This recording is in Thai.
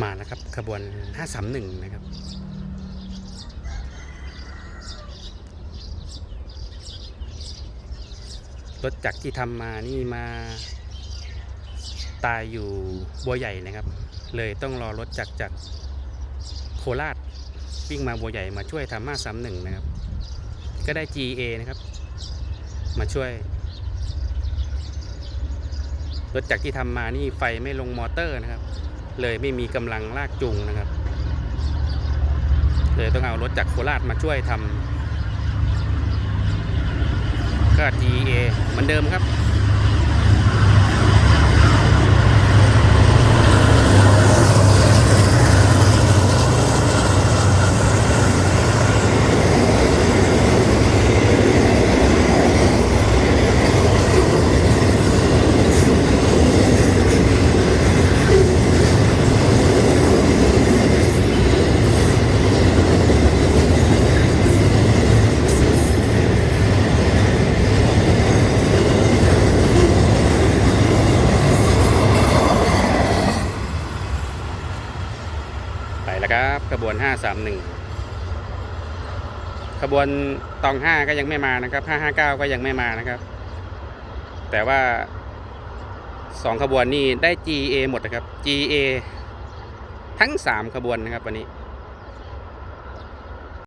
มาแล้วครับขบวน 531 นะครับ รถจักรที่ทำมานี่มา ตายอยู่บัวใหญ่นะครับ เลยต้องรอรถจักรจากโคราชวิ่งมาบัวใหญ่มาช่วยทำ531 นะครับ ก็ได้ GA นะครับ มาช่วยรถจักรที่ทำมานี่ไฟไม่ลงมอเตอร์นะครับ เลยไม่มีกำลังลากจูงนะครับ เลยต้องเอารถจากโคราชมาช่วยทำก็ GA เหมือนเดิมครับ แล้วครับขบวน 531 ขบวนตอง 5 ก็ยังไม่มานะครับ 559 ก็ยังไม่มานะครับ แต่ว่า 2 ขบวนนี่ได้ GA หมดนะครับ GA ทั้ง 3 ขบวนนะครับวันนี้